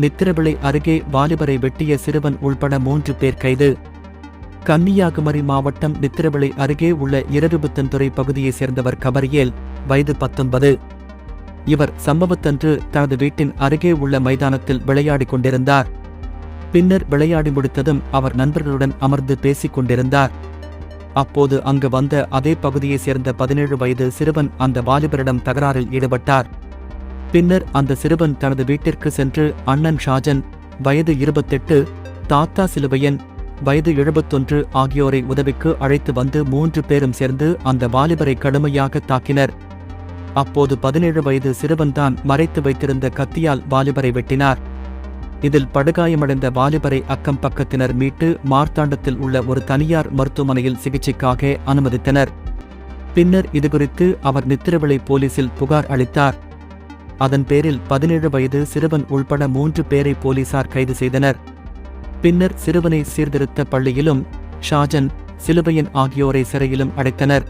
நித்திரவிளை அருகே வாலிபரை வெட்டிய சிறுவன் உள்பட மூன்று பேர் கைது. கன்னியாகுமரி மாவட்டம் நித்திரவிளை அருகே உள்ள இரருபுத்தன்துறை பகுதியைச் சேர்ந்தவர் கபரியேல் வயது பத்தொன்பது. இவர் சம்பவத்தன்று தனது வீட்டின் அருகே உள்ள மைதானத்தில் விளையாடிக் கொண்டிருந்தார். பின்னர் விளையாடி முடித்ததும் அவர் நண்பர்களுடன் அமர்ந்து பேசிக் கொண்டிருந்தார். அப்போது அங்கு வந்த அதே பகுதியைச் சேர்ந்த பதினேழு வயது சிறுவன் அந்த வாலிபரிடம் தகராறில் ஈடுபட்டார். பின்னர் அந்த சிறுவன் தனது வீட்டிற்கு சென்று அண்ணன் ஷாஜன் வயது இருபத்தெட்டு தாத்தா சிலுவையன் வயது எழுபத்தொன்று ஆகியோரை உதவிக்கு அழைத்து வந்து மூன்று பேரும் சேர்ந்து அந்த வாலிபரை கடுமையாக தாக்கினர். அப்போது பதினேழு வயது சிறுவன்தான் மறைத்து வைத்திருந்த கத்தியால் வாலிபரை வெட்டினார். இதில் படுகாயமடைந்த வாலிபரை அக்கம் பக்கத்தினர் மீட்டு மார்த்தாண்டத்தில் உள்ள ஒரு தனியார் மருத்துவமனையில் சிகிச்சைக்காக அனுமதித்தனர். பின்னர் இதுகுறித்து அவர் நித்திரவிளை போலீசில் புகார் அளித்தார். அதன் பேரில் பதினேழு வயது சிறுவன் உள்பட மூன்று பேரை போலீசார் கைது செய்தனர். பின்னர் சிறுவனை சீர்திருத்த பள்ளியிலும் ஷாஜன் சிலுவையன் ஆகியோரை சிறையிலும் அடைத்தனர்.